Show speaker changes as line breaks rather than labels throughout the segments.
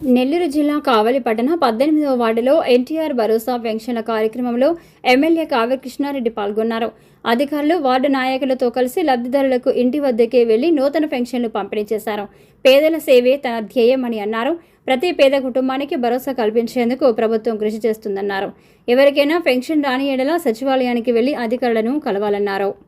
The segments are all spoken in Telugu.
నెల్లూరు జిల్లా కావలి పట్టణ పద్దెనిమిదవ వార్డులో ఎన్టీఆర్ భరోసా పెన్షన్ల కార్యక్రమంలో ఎమ్మెల్యే కావ్యకృష్ణారెడ్డి పాల్గొన్నారు. అధికారులు వార్డు నాయకులతో కలిసి లబ్ధిదారులకు ఇంటి వద్దకే వెళ్ళి నూతన పెన్షన్లు పంపిణీ చేశారు. పేదల సేవే తన ధ్యేయమని అన్నారు. ప్రతి పేద కుటుంబానికి భరోసా కల్పించేందుకు ప్రభుత్వం కృషి చేస్తుందన్నారు. ఎవరికైనా పెన్షన్ రాని ఎడల సచివాలయానికి వెళ్ళి అధికారులను కలవాలన్నారు.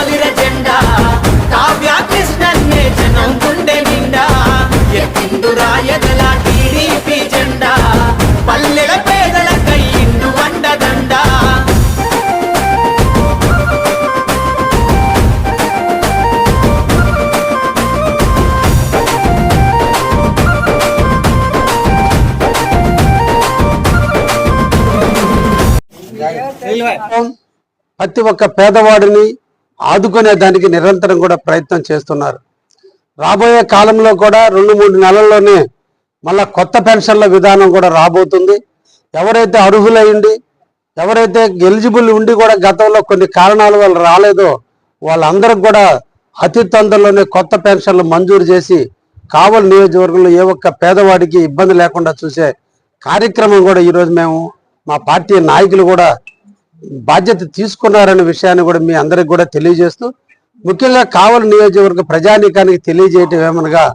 ప్రతి ఒక్క పేదవాడిని ఆదుకునే దానికి నిరంతరం కూడా ప్రయత్నం చేస్తున్నారు. రాబోయే కాలంలో కూడా రెండు మూడు నెలల్లోనే మళ్ళా కొత్త పెన్షన్ల విధానం కూడా రాబోతుంది. ఎవరైతే అర్హులయ్యండి ఎవరైతే ఎలిజిబుల్ ఉండి కూడా గతంలో కొన్ని కారణాల వల్ల రాలేదో వాళ్ళందరికి కూడా అతి తొందరలోనే కొత్త పెన్షన్లు మంజూరు చేసి కావలి నియోజకవర్గంలో ఏ ఒక్క పేదవాడికి ఇబ్బంది లేకుండా చూసే కార్యక్రమం కూడా ఈరోజు మేము మా పార్టీ నాయకులు కూడా బాధ్యత తీసుకున్నారనే విషయాన్ని కూడా మీ అందరికి కూడా తెలియజేస్తూ ముఖ్యంగా కావలి నియోజకవర్గ ప్రజానీకానికి తెలియజేయటం ఏమనగా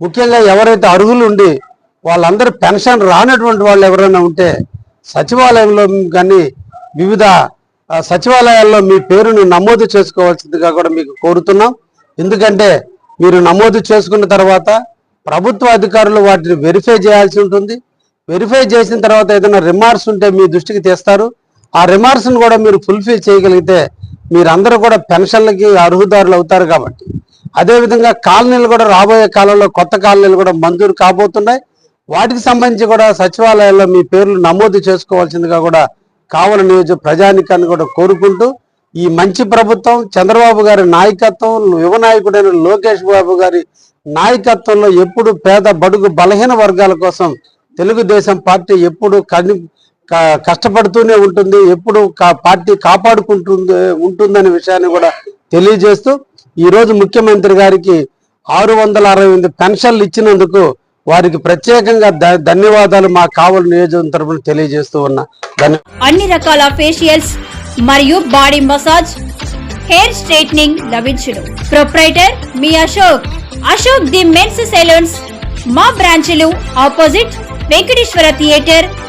ముఖ్యంగా ఎవరైతే అర్హులు ఉండి వాళ్ళందరూ పెన్షన్ రానటువంటి వాళ్ళు ఎవరైనా ఉంటే సచివాలయంలో కానీ వివిధ సచివాలయాల్లో మీ పేరును నమోదు చేసుకోవాల్సిందిగా కూడా మీకు కోరుతున్నాం. ఎందుకంటే మీరు నమోదు చేసుకున్న తర్వాత ప్రభుత్వ అధికారులు వాటిని వెరిఫై చేయాల్సి ఉంటుంది. వెరిఫై చేసిన తర్వాత ఏదైనా రిమార్క్స్ ఉంటే మీ దృష్టికి తెస్తారు. ఆ రిమార్క్స్ కూడా మీరు ఫుల్ఫిల్ చేయగలిగితే మీరందరూ కూడా పెన్షన్లకి అర్హుదారులు అవుతారు కాబట్టి. అదేవిధంగా కాలనీలు కూడా రాబోయే కాలంలో కొత్త కాలనీలు కూడా మంజూరు కాబోతున్నాయి. వాటికి సంబంధించి కూడా సచివాలయాల్లో మీ పేర్లు నమోదు చేసుకోవాల్సిందిగా కూడా కావలి నియోజక ప్రజానికాన్ని కూడా కోరుకుంటూ ఈ మంచి ప్రభుత్వం చంద్రబాబు గారి నాయకత్వం యువ నాయకుడైన లోకేష్ బాబు గారి నాయకత్వంలో ఎప్పుడు పేద బడుగు బలహీన వర్గాల కోసం తెలుగుదేశం పార్టీ ఎప్పుడు కని కష్టపడుతూనే ఉంటుంది. ఎప్పుడు కా- పార్టీ కాపాడుకుంటుంది ఉంటుందనే విషయాన్ని కూడా తెలియజేస్తూ ఈరోజు ముఖ్యమంత్రి గారికి ఆరు వందల అరవై ఎనిమిది పెన్షన్లు ఇచ్చినందుకు వారికి ప్రత్యేకంగా ధన్యవాదాలు మా కావలి నియోజకవర్గం తరఫున తెలియజేస్తూ ఉన్నా.
అన్ని రకాల ఫేషియల్స్ మరియు బాడీ మసాజ్ హెయిర్ స్ట్రైట్నింగ్ లభించును. Proprietor me Ashok. Ashok the men's salons మా బ్రాంచ్లు opposite Venkateswara theatre.